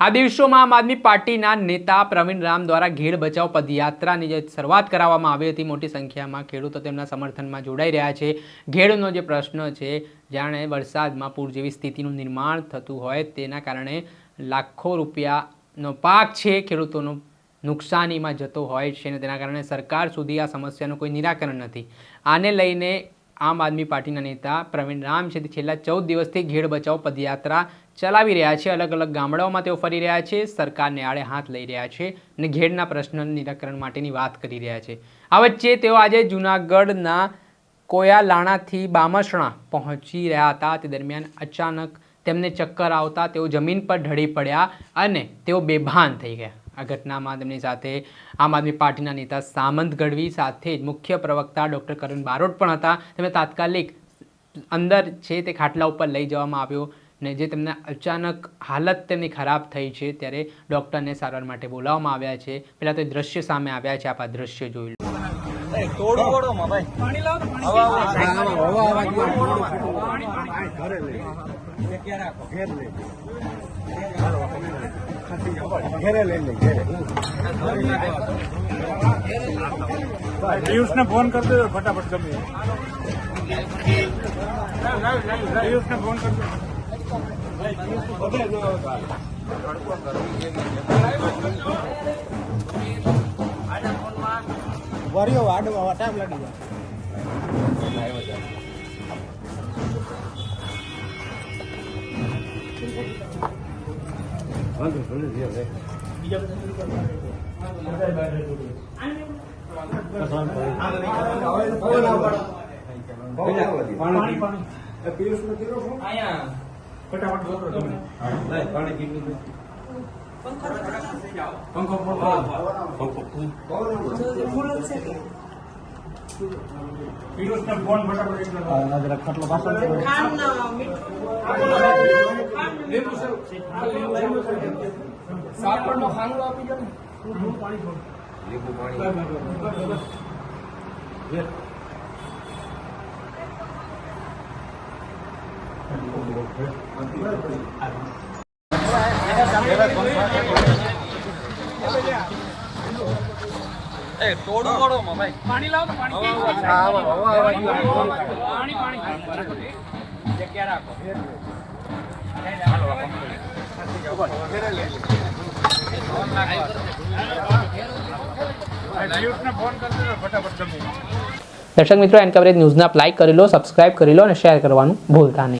આ દિવસોમાં આમ આદમી પાર્ટીના નેતા પ્રવીણ રામ દ્વારા ઘેડ બચાવ પદયાત્રાની જે શરૂઆત કરાવવામાં આવી હતી, મોટી સંખ્યામાં ખેડૂતો તેમના સમર્થનમાં જોડાઈ રહ્યા છે. ઘેડનો જે પ્રશ્ન છે, જાણે વરસાદમાં પૂર જેવી સ્થિતિનું નિર્માણ થતું હોય તેના કારણે લાખો રૂપિયાનો પાક છે ખેડૂતોનો નુકસાનીમાં જતો હોય છે અને તેના કારણે સરકાર સુધી આ સમસ્યાનું કોઈ નિરાકરણ નથી. આને લઈને આમ આદમી પાર્ટીના નેતા પ્રવીણ રામ છે. તે છેલ્લા ચૌદ દિવસથી ઘેડ બચાવ પદયાત્રા ચલાવી રહ્યા છે. અલગ અલગ ગામડાઓમાં તેઓ ફરી રહ્યા છે. સરકારને આડે હાથ લઈ રહ્યા છે અને ઘેડના પ્રશ્ન નિરાકરણ માટેની વાત કરી રહ્યા છે. આ વચ્ચે તેઓ આજે જૂનાગઢના કોયાલાણાથી બામસણા પહોંચી રહ્યા હતા. તે દરમિયાન અચાનક તેમને ચક્કર આવતા તેઓ જમીન પર ઢળી પડ્યા અને તેઓ બેભાન થઈ ગયા. આ ઘટનામાં તેમની સાથે આમ આદમી પાર્ટીના નેતા સામંત ગઢવી સાથે જ મુખ્ય પ્રવક્તા ડૉક્ટર કરણ બારોટ પણ હતા. તેમને તાત્કાલિક અંદર છે તે ખાટલા ઉપર લઈ જવામાં આવ્યો ને જે તેમને અચાનક હાલત તેમની ખરાબ થઈ છે ત્યારે ડૉક્ટરને સારવાર માટે બોલાવવામાં આવ્યા છે. પહેલાં તો દ્રશ્ય સામે આવ્યા છે. આપ આ દ્રશ્ય જોઈ લો. ઘેરે લઈ લે ઘેરે પિયુષને ફોન કરી દેજો ફટાફટ ગમે પિયુષને ફોન કરી દેજો વરિયો વાડવા ટાઈમ લાગી જાય. પાણી પાણી. પિયુષ નો ફટાફટ ગોતો તમે પિયુષને ફોન ફટાફટ એકલો જરા ખાટલો પાણી પાણી લાવો પાણી. પાણી પાણી પિયુષને ફોન કરી દેજો ફટાફટ ગમે દર્શક મિત્રો એન કવરેજ ન્યૂઝને આપ લાઈક કરી લો સબસ્ક્રાઇબ કરી લો અને શેર કરવાનું ભૂલતા નહીં.